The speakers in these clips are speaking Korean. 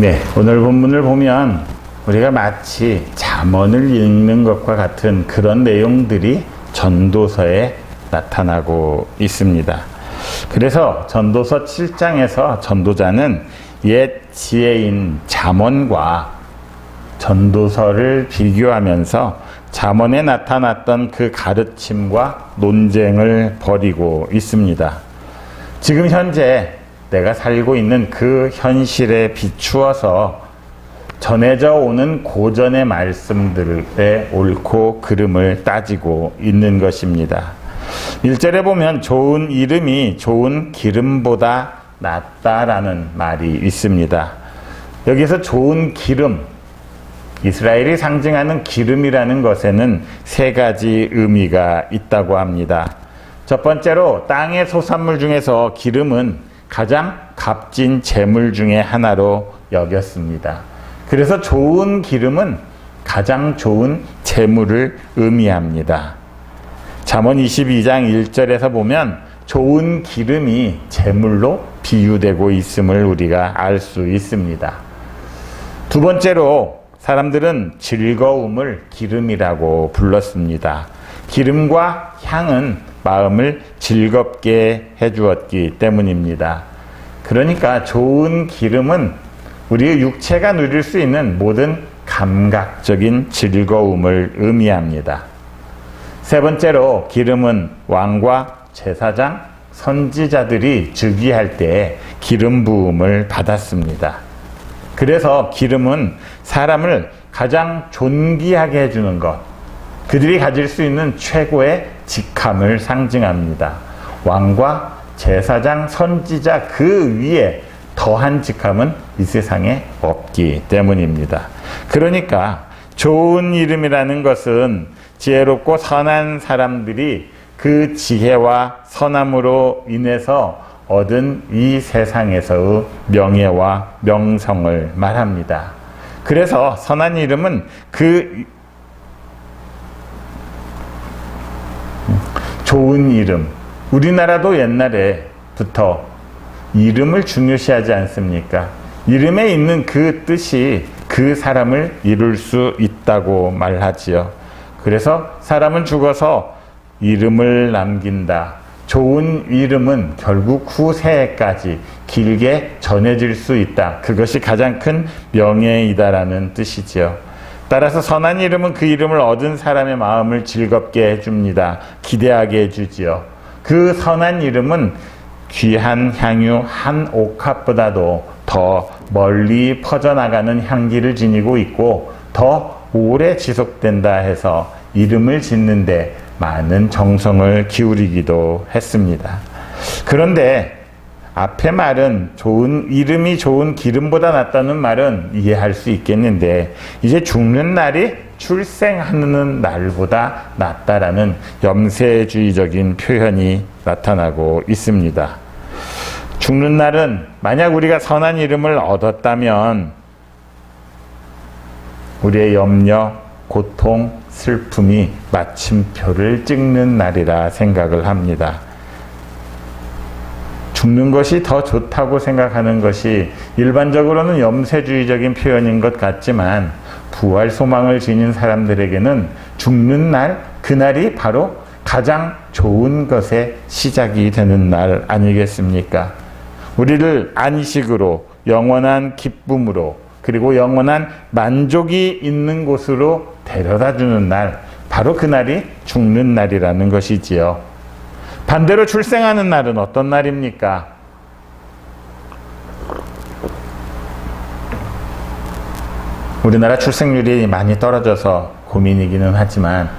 네, 오늘 본문을 보면 우리가 마치 잠언을 읽는 것과 같은 그런 내용들이 전도서에 나타나고 있습니다. 그래서 전도서 7장에서 전도자는 옛 지혜인 잠언과 전도서를 비교하면서 잠언에 나타났던 그 가르침과 논쟁을 벌이고 있습니다. 지금 현재 내가 살고 있는 그 현실에 비추어서 전해져 오는 고전의 말씀들의 옳고 그름을 따지고 있는 것입니다. 1절에 보면 좋은 이름이 좋은 기름보다 낫다라는 말이 있습니다. 여기서 좋은 기름, 이스라엘이 상징하는 기름이라는 것에는 세 가지 의미가 있다고 합니다. 첫 번째로 땅의 소산물 중에서 기름은 가장 값진 재물 중의 하나로 여겼습니다. 그래서 좋은 기름은 가장 좋은 재물을 의미합니다. 잠언 22장 1절에서 보면 좋은 기름이 재물로 비유되고 있음을 우리가 알 수 있습니다. 두 번째로 사람들은 즐거움을 기름이라고 불렀습니다. 기름과 향은 마음을 즐겁게 해 주었기 때문입니다. 그러니까 좋은 기름은 우리의 육체가 누릴 수 있는 모든 감각적인 즐거움을 의미합니다. 세 번째로 기름은 왕과 제사장, 선지자들이 즉위할 때 기름 부음을 받았습니다. 그래서 기름은 사람을 가장 존귀하게 해주는 것, 그들이 가질 수 있는 최고의 직함을 상징합니다. 왕과 제사장, 선지자 그 위에 더한 직함은 이 세상에 없기 때문입니다. 그러니까 좋은 이름이라는 것은 지혜롭고 선한 사람들이 그 지혜와 선함으로 인해서 얻은 이 세상에서의 명예와 명성을 말합니다. 그래서 선한 이름은 그 좋은 이름. 우리나라도 옛날에부터 이름을 중요시하지 않습니까? 이름에 있는 그 뜻이 그 사람을 이룰 수 있다고 말하지요. 그래서 사람은 죽어서 이름을 남긴다. 좋은 이름은 결국 후세에까지 길게 전해질 수 있다. 그것이 가장 큰 명예이다라는 뜻이지요. 따라서 선한 이름은 그 이름을 얻은 사람의 마음을 즐겁게 해줍니다. 기대하게 해주지요. 그 선한 이름은 귀한 향유 한 옥합보다도 더 멀리 퍼져나가는 향기를 지니고 있고 더 오래 지속된다 해서 이름을 짓는데 많은 정성을 기울이기도 했습니다. 그런데 앞의 말은 좋은 이름이 좋은 기름보다 낫다는 말은 이해할 수 있겠는데 이제 죽는 날이 출생하는 날보다 낫다라는 염세주의적인 표현이 나타나고 있습니다. 죽는 날은 만약 우리가 선한 이름을 얻었다면 우리의 염려, 고통, 슬픔이 마침표를 찍는 날이라 생각을 합니다. 죽는 것이 더 좋다고 생각하는 것이 일반적으로는 염세주의적인 표현인 것 같지만 부활 소망을 지닌 사람들에게는 죽는 날, 그날이 바로 가장 좋은 것의 시작이 되는 날 아니겠습니까? 우리를 안식으로 영원한 기쁨으로 그리고 영원한 만족이 있는 곳으로 데려다 주는 날, 바로 그날이 죽는 날이라는 것이지요. 반대로 출생하는 날은 어떤 날입니까? 우리나라 출생률이 많이 떨어져서 고민이기는 하지만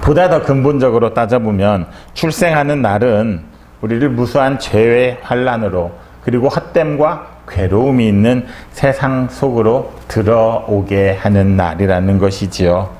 보다 더 근본적으로 따져보면 출생하는 날은 우리를 무수한 죄의 환란으로 그리고 헛됨과 괴로움이 있는 세상 속으로 들어오게 하는 날이라는 것이지요.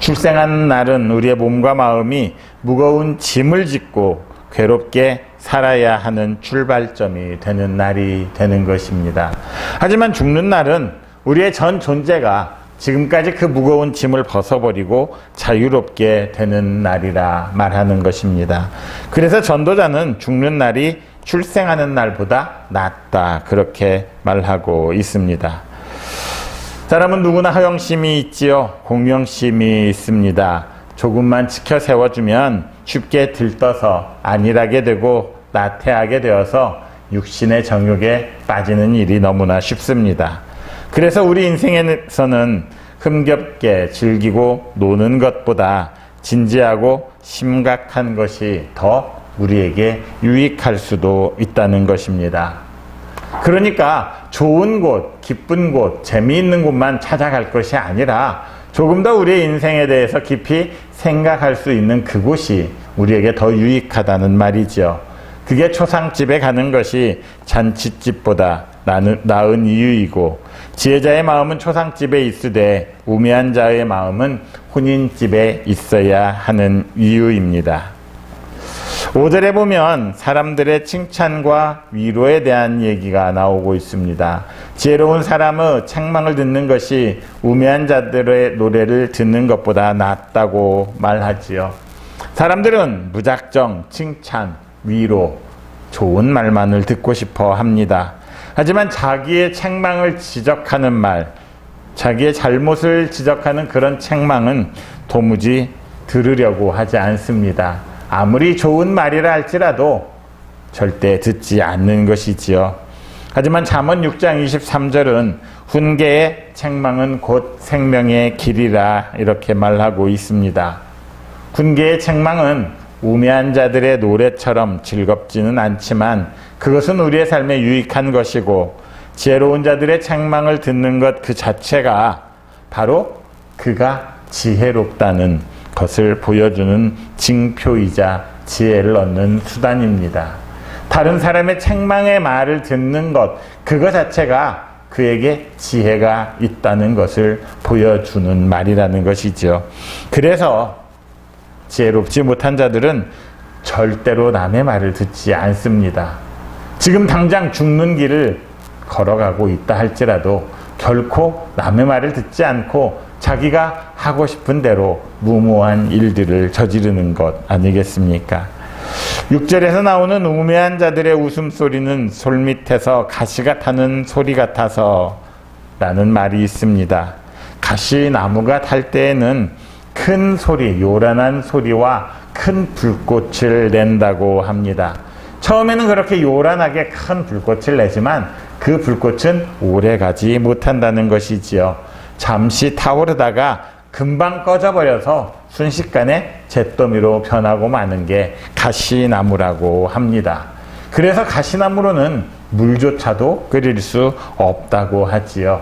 출생하는 날은 우리의 몸과 마음이 무거운 짐을 짓고 괴롭게 살아야 하는 출발점이 되는 날이 되는 것입니다. 하지만 죽는 날은 우리의 전 존재가 지금까지 그 무거운 짐을 벗어버리고 자유롭게 되는 날이라 말하는 것입니다. 그래서 전도자는 죽는 날이 출생하는 날보다 낫다 그렇게 말하고 있습니다. 사람은 누구나 허영심이 있지요. 공명심이 있습니다. 조금만 지켜 세워주면 쉽게 들떠서 안일하게 되고 나태하게 되어서 육신의 정욕에 빠지는 일이 너무나 쉽습니다. 그래서 우리 인생에서는 흥겹게 즐기고 노는 것보다 진지하고 심각한 것이 더 우리에게 유익할 수도 있다는 것입니다. 그러니까 좋은 곳, 기쁜 곳, 재미있는 곳만 찾아갈 것이 아니라 조금 더 우리의 인생에 대해서 깊이 생각할 수 있는 그곳이 우리에게 더 유익하다는 말이죠. 그게 초상집에 가는 것이 잔치집보다 나는, 나은 이유이고 지혜자의 마음은 초상집에 있으되 우매한 자의 마음은 혼인집에 있어야 하는 이유입니다. 5절에 보면 사람들의 칭찬과 위로에 대한 얘기가 나오고 있습니다. 지혜로운 사람의 책망을 듣는 것이 우매한 자들의 노래를 듣는 것보다 낫다고 말하지요. 사람들은 무작정 칭찬, 위로, 좋은 말만을 듣고 싶어 합니다. 하지만 자기의 책망을 지적하는 말, 자기의 잘못을 지적하는 그런 책망은 도무지 들으려고 하지 않습니다. 아무리 좋은 말이라 할지라도 절대 듣지 않는 것이지요. 하지만 잠언 6장 23절은 훈계의 책망은 곧 생명의 길이라 이렇게 말하고 있습니다. 훈계의 책망은 우매한 자들의 노래처럼 즐겁지는 않지만 그것은 우리의 삶에 유익한 것이고 지혜로운 자들의 책망을 듣는 것 그 자체가 바로 그가 지혜롭다는 것을 보여주는 징표이자 지혜를 얻는 수단입니다. 다른 사람의 책망의 말을 듣는 것, 그거 자체가 그에게 지혜가 있다는 것을 보여주는 말이라는 것이죠. 그래서 지혜롭지 못한 자들은 절대로 남의 말을 듣지 않습니다. 지금 당장 죽는 길을 걸어가고 있다 할지라도 결코 남의 말을 듣지 않고 자기가 하고 싶은 대로 무모한 일들을 저지르는 것 아니겠습니까? 6절에서 나오는 우매한 자들의 웃음소리는 솔밑에서 가시가 타는 소리 같아서 라는 말이 있습니다. 가시 나무가 탈 때에는 큰 소리, 요란한 소리와 큰 불꽃을 낸다고 합니다. 처음에는 그렇게 요란하게 큰 불꽃을 내지만 그 불꽃은 오래 가지 못한다는 것이지요. 잠시 타오르다가 금방 꺼져버려서 순식간에 잿더미로 변하고 마는 게 가시나무라고 합니다. 그래서 가시나무로는 물조차도 끓일 수 없다고 하지요.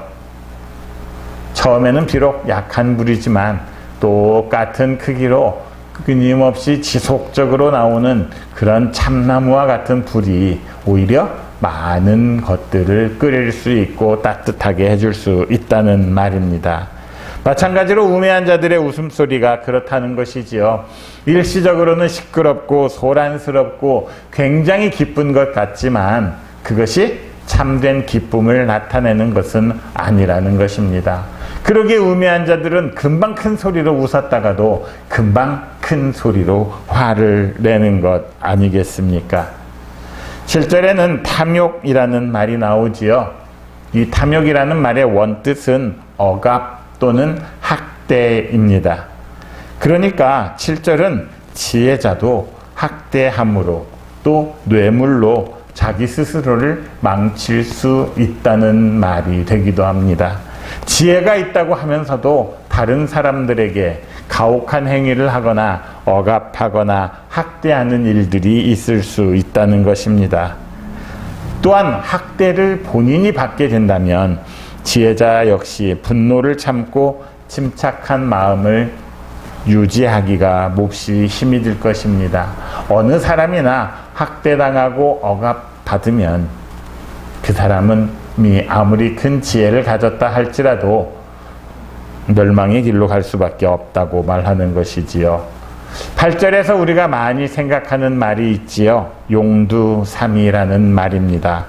처음에는 비록 약한 불이지만 똑같은 크기로 끊임없이 지속적으로 나오는 그런 참나무와 같은 불이 오히려 많은 것들을 끓일 수 있고 따뜻하게 해줄 수 있다는 말입니다. 마찬가지로 우매한 자들의 웃음소리가 그렇다는 것이지요. 일시적으로는 시끄럽고 소란스럽고 굉장히 기쁜 것 같지만 그것이 참된 기쁨을 나타내는 것은 아니라는 것입니다. 그러기에 우매한 자들은 금방 큰 소리로 웃었다가도 금방 큰 소리로 화를 내는 것 아니겠습니까? 7절에는 탐욕이라는 말이 나오지요. 이 탐욕이라는 말의 원뜻은 억압 또는 학대입니다. 그러니까 7절은 지혜자도 학대함으로 또 뇌물로 자기 스스로를 망칠 수 있다는 말이 되기도 합니다. 지혜가 있다고 하면서도 다른 사람들에게 가혹한 행위를 하거나 억압하거나 학대하는 일들이 있을 수 있다는 것입니다. 또한 학대를 본인이 받게 된다면 지혜자 역시 분노를 참고 침착한 마음을 유지하기가 몹시 힘이 들 것입니다. 어느 사람이나 학대당하고 억압받으면 그 사람은 아무리 큰 지혜를 가졌다 할지라도 멸망의 길로 갈 수밖에 없다고 말하는 것이지요. 8절에서 우리가 많이 생각하는 말이 있지요. 용두삼이라는 말입니다.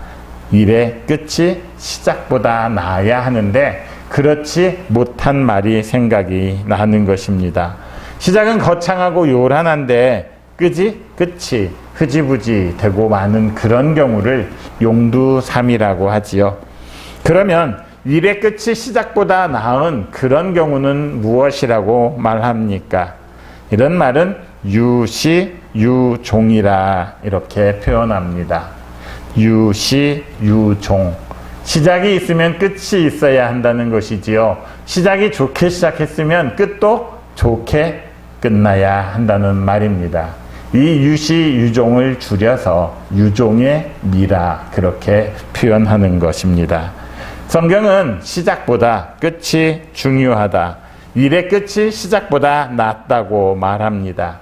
일의 끝이 시작보다 나아야 하는데 그렇지 못한 말이 생각이 나는 것입니다. 시작은 거창하고 요란한데 끝이 끝이 흐지부지 되고 마는 그런 경우를 용두삼이라고 하지요. 그러면 일의 끝이 시작보다 나은 그런 경우는 무엇이라고 말합니까? 이런 말은 유시 유종이라 이렇게 표현합니다. 유시 유종. 시작이 있으면 끝이 있어야 한다는 것이지요. 시작이 좋게 시작했으면 끝도 좋게 끝나야 한다는 말입니다. 이 유시 유종을 줄여서 유종의 미라 그렇게 표현하는 것입니다. 성경은 시작보다 끝이 중요하다. 일의 끝이 시작보다 낫다고 말합니다.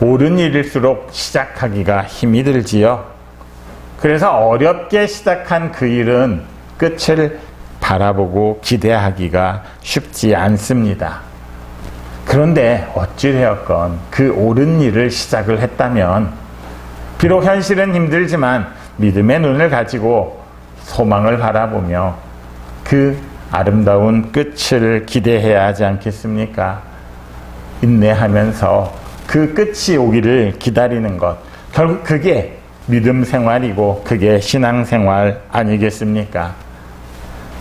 옳은 일일수록 시작하기가 힘이 들지요. 그래서 어렵게 시작한 그 일은 끝을 바라보고 기대하기가 쉽지 않습니다. 그런데 어찌되었건 그 옳은 일을 시작을 했다면 비록 현실은 힘들지만 믿음의 눈을 가지고 소망을 바라보며 그 아름다운 끝을 기대해야 하지 않겠습니까? 인내하면서 그 끝이 오기를 기다리는 것. 결국 그게 믿음 생활이고 그게 신앙 생활 아니겠습니까?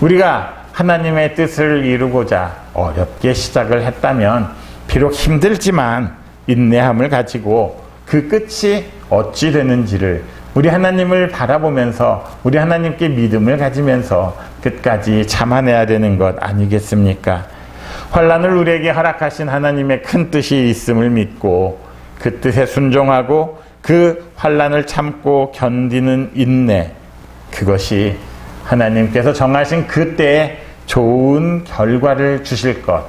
우리가 하나님의 뜻을 이루고자 어렵게 시작을 했다면 비록 힘들지만 인내함을 가지고 그 끝이 어찌 되는지를 우리 하나님을 바라보면서 우리 하나님께 믿음을 가지면서 끝까지 참아내야 되는 것 아니겠습니까? 환란을 우리에게 허락하신 하나님의 큰 뜻이 있음을 믿고 그 뜻에 순종하고 그 환란을 참고 견디는 인내 그것이 하나님께서 정하신 그때에 좋은 결과를 주실 것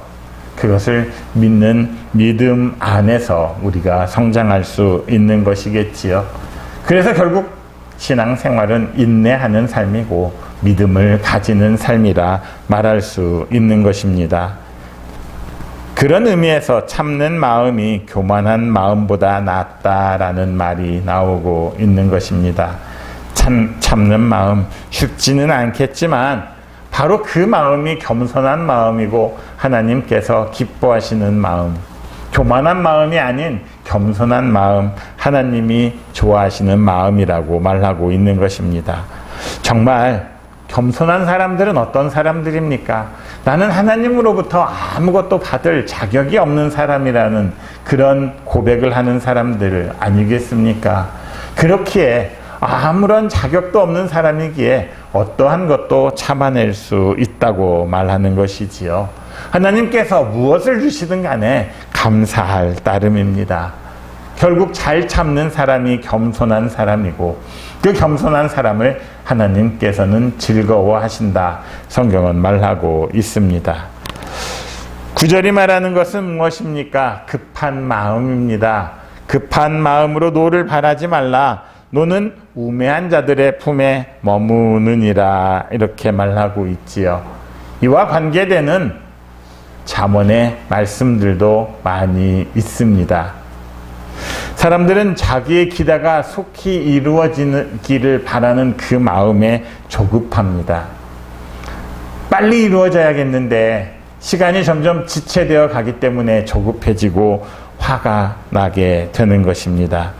그것을 믿는 믿음 안에서 우리가 성장할 수 있는 것이겠지요. 그래서 결국 신앙생활은 인내하는 삶이고 믿음을 가지는 삶이라 말할 수 있는 것입니다. 그런 의미에서 참는 마음이 교만한 마음보다 낫다라는 말이 나오고 있는 것입니다. 참, 참는 마음 쉽지는 않겠지만 바로 그 마음이 겸손한 마음이고 하나님께서 기뻐하시는 마음, 교만한 마음이 아닌 겸손한 마음, 하나님이 좋아하시는 마음이라고 말하고 있는 것입니다. 정말 겸손한 사람들은 어떤 사람들입니까? 나는 하나님으로부터 아무것도 받을 자격이 없는 사람이라는 그런 고백을 하는 사람들 아니겠습니까? 그렇기에 아무런 자격도 없는 사람이기에 어떠한 것도 참아낼 수 있다고 말하는 것이지요. 하나님께서 무엇을 주시든 간에 감사할 따름입니다. 결국 잘 참는 사람이 겸손한 사람이고 그 겸손한 사람을 하나님께서는 즐거워하신다. 성경은 말하고 있습니다. 구절이 말하는 것은 무엇입니까? 급한 마음입니다. 급한 마음으로 노를 바라지 말라. 노는 우매한 자들의 품에 머무느니라. 이렇게 말하고 있지요. 이와 관계되는 잠언의 말씀들도 많이 있습니다. 사람들은 자기의 기대가 속히 이루어지기를 바라는 그 마음에 조급합니다. 빨리 이루어져야겠는데 시간이 점점 지체되어 가기 때문에 조급해지고 화가 나게 되는 것입니다.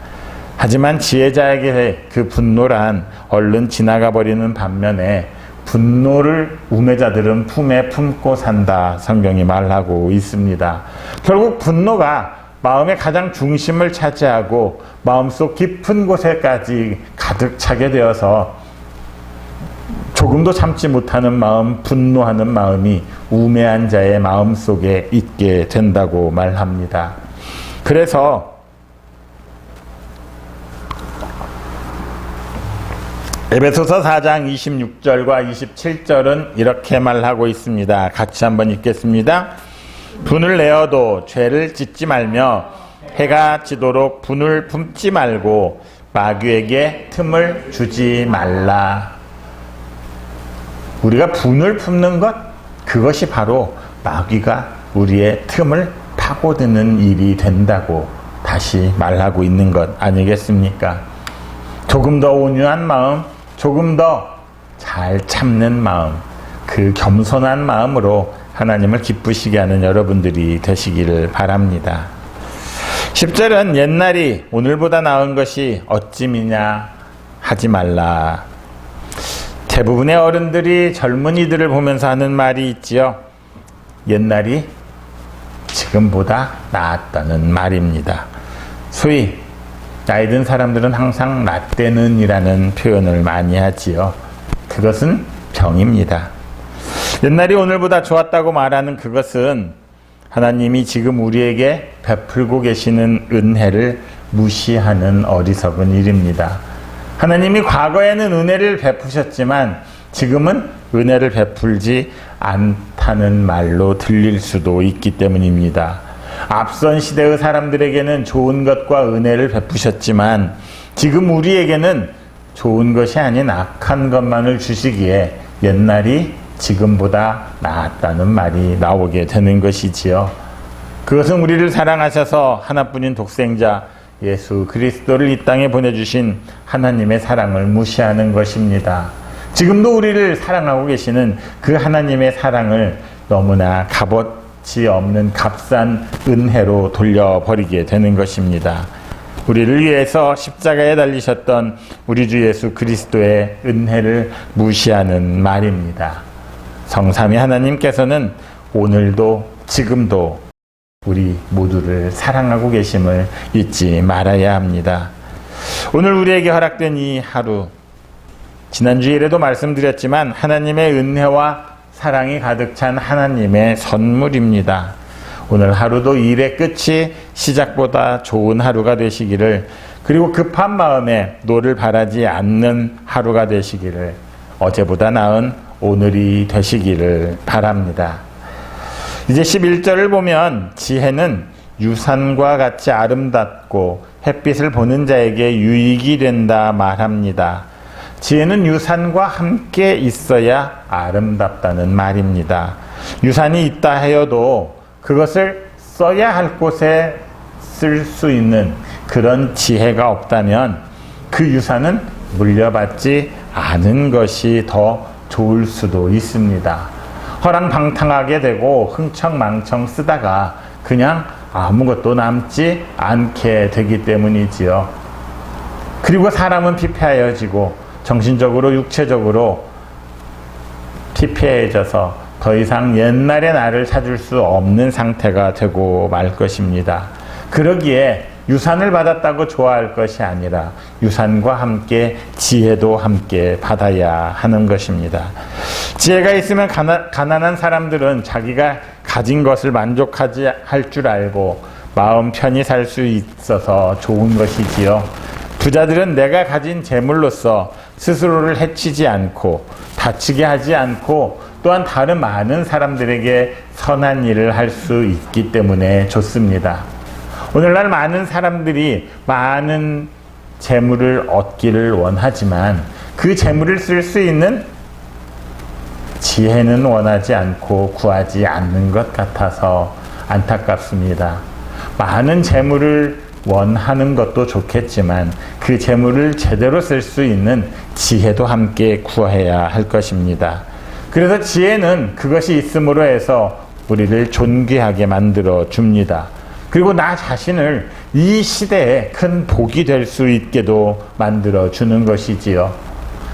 하지만 지혜자에게 그 분노란 얼른 지나가 버리는 반면에 분노를 우매자들은 품에 품고 산다. 성경이 말하고 있습니다. 결국 분노가 마음의 가장 중심을 차지하고 마음속 깊은 곳에까지 가득 차게 되어서 조금도 참지 못하는 마음, 분노하는 마음이 우매한 자의 마음 속에 있게 된다고 말합니다. 그래서 에베소서 4장 26절과 27절은 이렇게 말하고 있습니다. 같이 한번 읽겠습니다. 분을 내어도 죄를 짓지 말며 해가 지도록 분을 품지 말고 마귀에게 틈을 주지 말라. 우리가 분을 품는 것 그것이 바로 마귀가 우리의 틈을 파고드는 일이 된다고 다시 말하고 있는 것 아니겠습니까? 조금 더 온유한 마음, 조금 더 잘 참는 마음, 그 겸손한 마음으로 하나님을 기쁘시게 하는 여러분들이 되시기를 바랍니다. 10절은 옛날이 오늘보다 나은 것이 어찌미냐 하지 말라. 대부분의 어른들이 젊은이들을 보면서 하는 말이 있지요. 옛날이 지금보다 나았다는 말입니다. 소위 나이 든 사람들은 항상 라떼는이라는 표현을 많이 하지요. 그것은 병입니다. 옛날이 오늘보다 좋았다고 말하는 그것은 하나님이 지금 우리에게 베풀고 계시는 은혜를 무시하는 어리석은 일입니다. 하나님이 과거에는 은혜를 베푸셨지만 지금은 은혜를 베풀지 않다는 말로 들릴 수도 있기 때문입니다. 앞선 시대의 사람들에게는 좋은 것과 은혜를 베푸셨지만 지금 우리에게는 좋은 것이 아닌 악한 것만을 주시기에 옛날이 지금보다 나았다는 말이 나오게 되는 것이지요. 그것은 우리를 사랑하셔서 하나뿐인 독생자 예수 그리스도를 이 땅에 보내주신 하나님의 사랑을 무시하는 것입니다. 지금도 우리를 사랑하고 계시는 그 하나님의 사랑을 너무나 값 어치 없는 값싼 은혜로 돌려버리게 되는 것입니다. 우리를 위해서 십자가에 달리셨던 우리 주 예수 그리스도의 은혜를 무시하는 말입니다. 성삼위 하나님께서는 오늘도 지금도 우리 모두를 사랑하고 계심을 잊지 말아야 합니다. 오늘 우리에게 허락된 이 하루, 지난주일에도 말씀드렸지만 하나님의 은혜와 사랑이 가득 찬 하나님의 선물입니다. 오늘 하루도 일의 끝이 시작보다 좋은 하루가 되시기를 그리고 급한 마음에 노를 바라지 않는 하루가 되시기를 어제보다 나은 오늘이 되시기를 바랍니다. 이제 11절을 보면 지혜는 유산과 같이 아름답고 햇빛을 보는 자에게 유익이 된다 말합니다. 지혜는 유산과 함께 있어야 아름답다는 말입니다. 유산이 있다 하여도 그것을 써야 할 곳에 쓸 수 있는 그런 지혜가 없다면 그 유산은 물려받지 않은 것이 더 좋을 수도 있습니다. 허랑방탕하게 되고 흥청망청 쓰다가 그냥 아무것도 남지 않게 되기 때문이지요. 그리고 사람은 피폐하여지고 정신적으로 육체적으로 피폐해져서 더 이상 옛날의 나를 찾을 수 없는 상태가 되고 말 것입니다. 그러기에 유산을 받았다고 좋아할 것이 아니라 유산과 함께 지혜도 함께 받아야 하는 것입니다. 지혜가 있으면 가난, 가난한 사람들은 자기가 가진 것을 만족하지 할 줄 알고 마음 편히 살 수 있어서 좋은 것이지요. 부자들은 내가 가진 재물로서 스스로를 해치지 않고 다치게 하지 않고 또한 다른 많은 사람들에게 선한 일을 할 수 있기 때문에 좋습니다. 오늘날 많은 사람들이 많은 재물을 얻기를 원하지만 그 재물을 쓸 수 있는 지혜는 원하지 않고 구하지 않는 것 같아서 안타깝습니다. 많은 재물을 원하는 것도 좋겠지만 그 재물을 제대로 쓸 수 있는 지혜도 함께 구해야 할 것입니다. 그래서 지혜는 그것이 있음으로 해서 우리를 존귀하게 만들어 줍니다. 그리고 나 자신을 이 시대에 큰 복이 될 수 있게도 만들어 주는 것이지요.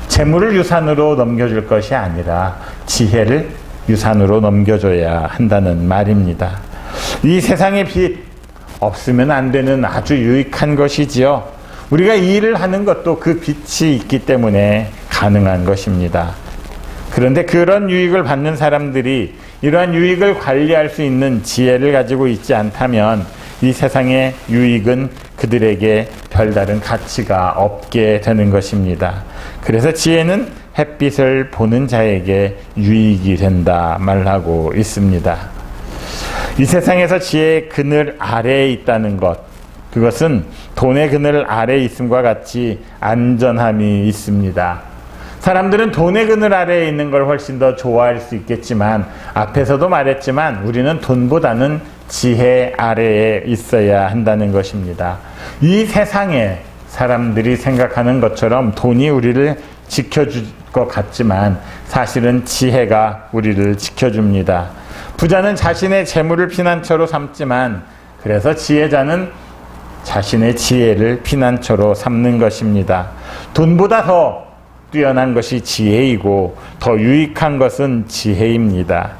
재물을 유산으로 넘겨줄 것이 아니라 지혜를 유산으로 넘겨줘야 한다는 말입니다. 이 세상의 빛 없으면 안 되는 아주 유익한 것이지요. 우리가 일을 하는 것도 그 빛이 있기 때문에 가능한 것입니다. 그런데 그런 유익을 받는 사람들이 이러한 유익을 관리할 수 있는 지혜를 가지고 있지 않다면 이 세상의 유익은 그들에게 별다른 가치가 없게 되는 것입니다. 그래서 지혜는 햇빛을 보는 자에게 유익이 된다 말하고 있습니다. 이 세상에서 지혜의 그늘 아래에 있다는 것, 그것은 돈의 그늘 아래에 있음과 같이 안전함이 있습니다. 사람들은 돈의 그늘 아래에 있는 걸 훨씬 더 좋아할 수 있겠지만 앞에서도 말했지만 우리는 돈보다는 지혜 아래에 있어야 한다는 것입니다. 이 세상에 사람들이 생각하는 것처럼 돈이 우리를 지켜줄 것 같지만 사실은 지혜가 우리를 지켜줍니다. 부자는 자신의 재물을 피난처로 삼지만 그래서 지혜자는 자신의 지혜를 피난처로 삼는 것입니다. 돈보다 더 뛰어난 것이 지혜이고 더 유익한 것은 지혜입니다.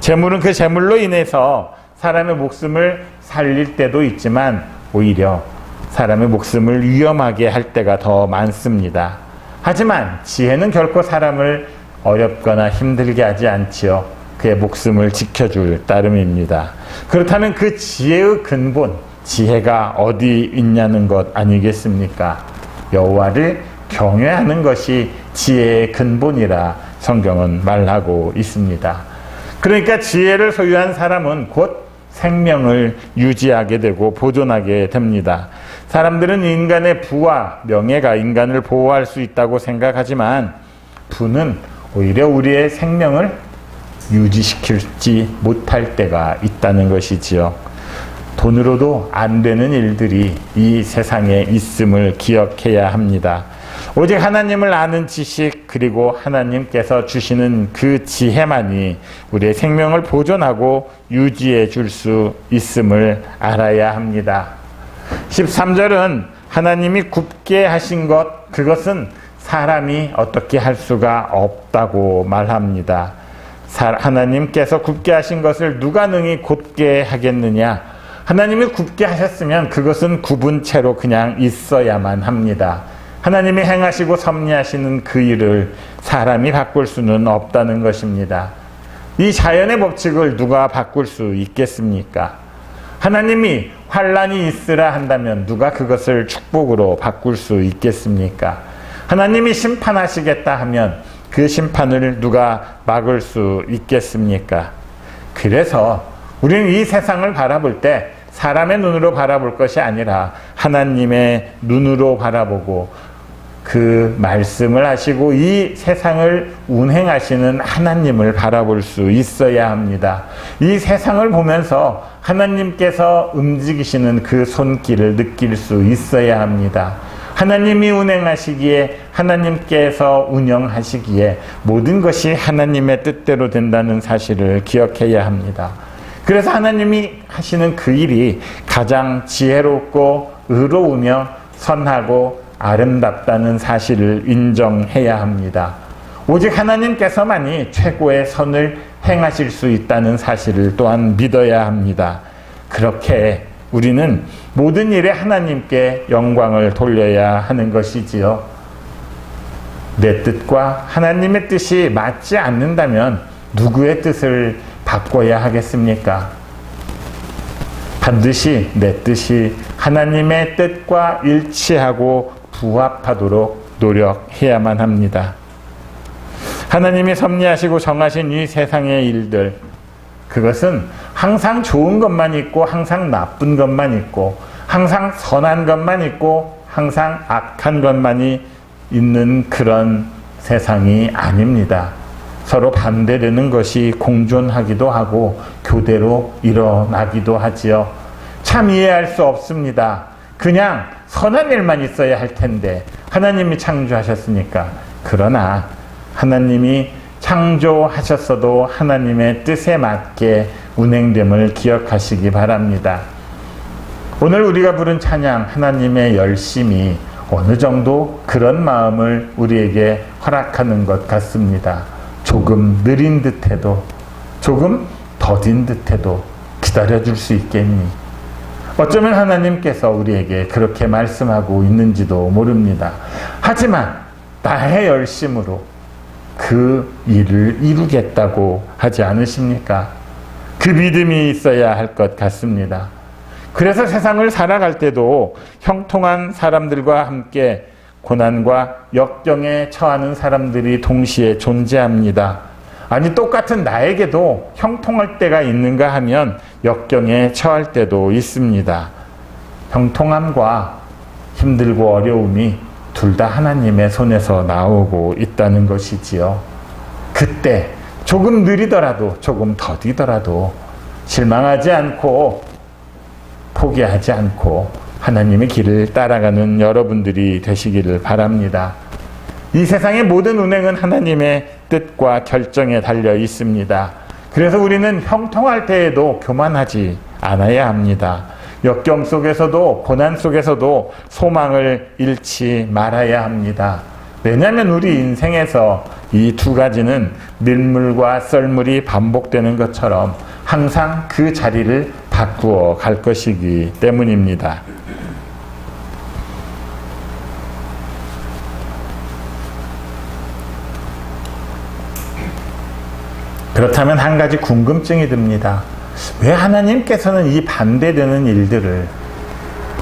재물은 그 재물로 인해서 사람의 목숨을 살릴 때도 있지만 오히려 사람의 목숨을 위험하게 할 때가 더 많습니다. 하지만 지혜는 결코 사람을 어렵거나 힘들게 하지 않지요. 그의 목숨을 지켜줄 따름입니다. 그렇다면 그 지혜의 근본, 지혜가 어디 있냐는 것 아니겠습니까? 여호와를 경외하는 것이 지혜의 근본이라 성경은 말하고 있습니다. 그러니까 지혜를 소유한 사람은 곧 생명을 유지하게 되고 보존하게 됩니다. 사람들은 인간의 부와 명예가 인간을 보호할 수 있다고 생각하지만 부는 오히려 우리의 생명을 유지시키지 못할 때가 있다는 것이지요. 돈으로도 안 되는 일들이 이 세상에 있음을 기억해야 합니다. 오직 하나님을 아는 지식 그리고 하나님께서 주시는 그 지혜만이 우리의 생명을 보존하고 유지해 줄 수 있음을 알아야 합니다. 13절은 하나님이 굽게 하신 것 그것은 사람이 어떻게 할 수가 없다고 말합니다. 하나님께서 굽게 하신 것을 누가 능히 곧게 하겠느냐? 하나님이 굽게 하셨으면 그것은 굽은 채로 그냥 있어야만 합니다. 하나님이 행하시고 섭리하시는 그 일을 사람이 바꿀 수는 없다는 것입니다. 이 자연의 법칙을 누가 바꿀 수 있겠습니까? 하나님이 환란이 있으라 한다면 누가 그것을 축복으로 바꿀 수 있겠습니까? 하나님이 심판하시겠다 하면 그 심판을 누가 막을 수 있겠습니까? 그래서 우리는 이 세상을 바라볼 때 사람의 눈으로 바라볼 것이 아니라 하나님의 눈으로 바라보고 그 말씀을 하시고 이 세상을 운행하시는 하나님을 바라볼 수 있어야 합니다. 이 세상을 보면서 하나님께서 움직이시는 그 손길을 느낄 수 있어야 합니다. 하나님이 운행하시기에 하나님께서 운영하시기에 모든 것이 하나님의 뜻대로 된다는 사실을 기억해야 합니다. 그래서 하나님이 하시는 그 일이 가장 지혜롭고 의로우며 선하고 아름답다는 사실을 인정해야 합니다. 오직 하나님께서만이 최고의 선을 행하실 수 있다는 사실을 또한 믿어야 합니다. 그렇게 우리는 모든 일에 하나님께 영광을 돌려야 하는 것이지요. 내 뜻과 하나님의 뜻이 맞지 않는다면 누구의 뜻을 바꿔야 하겠습니까? 반드시 내 뜻이 하나님의 뜻과 일치하고 부합하도록 노력해야만 합니다. 하나님이 섭리하시고 정하신 이 세상의 일들, 그것은 항상 좋은 것만 있고, 항상 나쁜 것만 있고, 항상 선한 것만 있고, 항상 악한 것만이 있는 그런 세상이 아닙니다. 서로 반대되는 것이 공존하기도 하고, 교대로 일어나기도 하지요. 참 이해할 수 없습니다. 그냥 선한 일만 있어야 할 텐데 하나님이 창조하셨으니까 그러나 하나님이 창조하셨어도 하나님의 뜻에 맞게 운행됨을 기억하시기 바랍니다. 오늘 우리가 부른 찬양 하나님의 열심이 어느 정도 그런 마음을 우리에게 허락하는 것 같습니다. 조금 느린 듯해도 조금 더딘 듯해도 기다려줄 수 있겠니? 어쩌면 하나님께서 우리에게 그렇게 말씀하고 있는지도 모릅니다. 하지만 나의 열심으로 그 일을 이루겠다고 하지 않으십니까? 그 믿음이 있어야 할 것 같습니다. 그래서 세상을 살아갈 때도 형통한 사람들과 함께 고난과 역경에 처하는 사람들이 동시에 존재합니다. 아니 똑같은 나에게도 형통할 때가 있는가 하면 역경에 처할 때도 있습니다. 형통함과 힘들고 어려움이 둘 다 하나님의 손에서 나오고 있다는 것이지요. 그때 조금 느리더라도 조금 더디더라도 실망하지 않고 포기하지 않고 하나님의 길을 따라가는 여러분들이 되시기를 바랍니다. 이 세상의 모든 운행은 하나님의 뜻과 결정에 달려 있습니다. 그래서 우리는 형통할 때에도 교만하지 않아야 합니다. 역경 속에서도 고난 속에서도 소망을 잃지 말아야 합니다. 왜냐하면 우리 인생에서 이 두 가지는 밀물과 썰물이 반복되는 것처럼 항상 그 자리를 바꾸어 갈 것이기 때문입니다. 그렇다면 한 가지 궁금증이 듭니다. 왜 하나님께서는 이 반대되는 일들을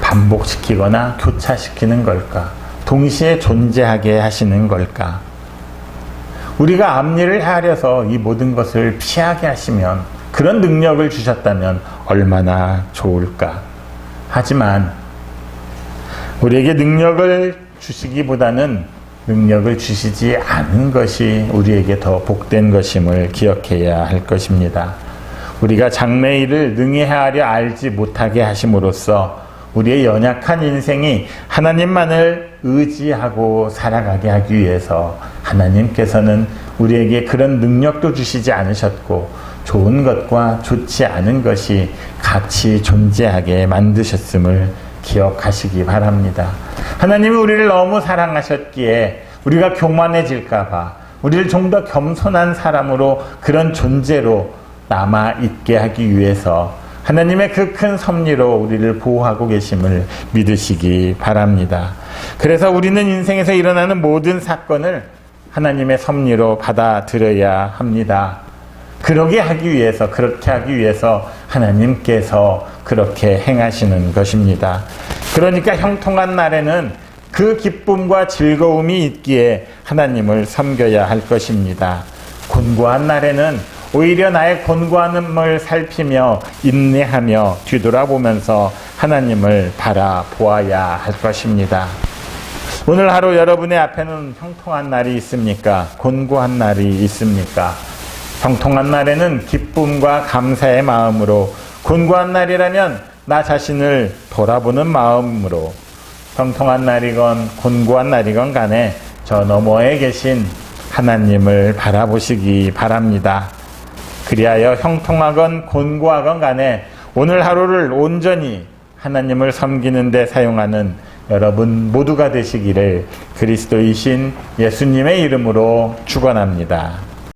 반복시키거나 교차시키는 걸까? 동시에 존재하게 하시는 걸까? 우리가 앞일을 헤아려서 이 모든 것을 피하게 하시면 그런 능력을 주셨다면 얼마나 좋을까? 하지만 우리에게 능력을 주시기보다는 능력을 주시지 않은 것이 우리에게 더 복된 것임을 기억해야 할 것입니다. 우리가 장래일을 능히 헤아려 알지 못하게 하심으로써 우리의 연약한 인생이 하나님만을 의지하고 살아가게 하기 위해서 하나님께서는 우리에게 그런 능력도 주시지 않으셨고 좋은 것과 좋지 않은 것이 같이 존재하게 만드셨음을 기억하시기 바랍니다. 하나님이 우리를 너무 사랑하셨기에 우리가 교만해질까봐 우리를 좀 더 겸손한 사람으로 그런 존재로 남아 있게 하기 위해서 하나님의 그 큰 섭리로 우리를 보호하고 계심을 믿으시기 바랍니다. 그래서 우리는 인생에서 일어나는 모든 사건을 하나님의 섭리로 받아들여야 합니다. 그러게 하기 위해서, 그렇게 하기 위해서 하나님께서 그렇게 행하시는 것입니다. 그러니까 형통한 날에는 그 기쁨과 즐거움이 있기에 하나님을 섬겨야 할 것입니다. 곤고한 날에는 오히려 나의 곤고함을 살피며 인내하며 뒤돌아보면서 하나님을 바라보아야 할 것입니다. 오늘 하루 여러분의 앞에는 형통한 날이 있습니까? 곤고한 날이 있습니까? 형통한 날에는 기쁨과 감사의 마음으로 곤고한 날이라면 나 자신을 돌아보는 마음으로 형통한 날이건 곤고한 날이건 간에 저 너머에 계신 하나님을 바라보시기 바랍니다. 그리하여 형통하건 곤고하건 간에 오늘 하루를 온전히 하나님을 섬기는 데 사용하는 여러분 모두가 되시기를 그리스도이신 예수님의 이름으로 축원합니다.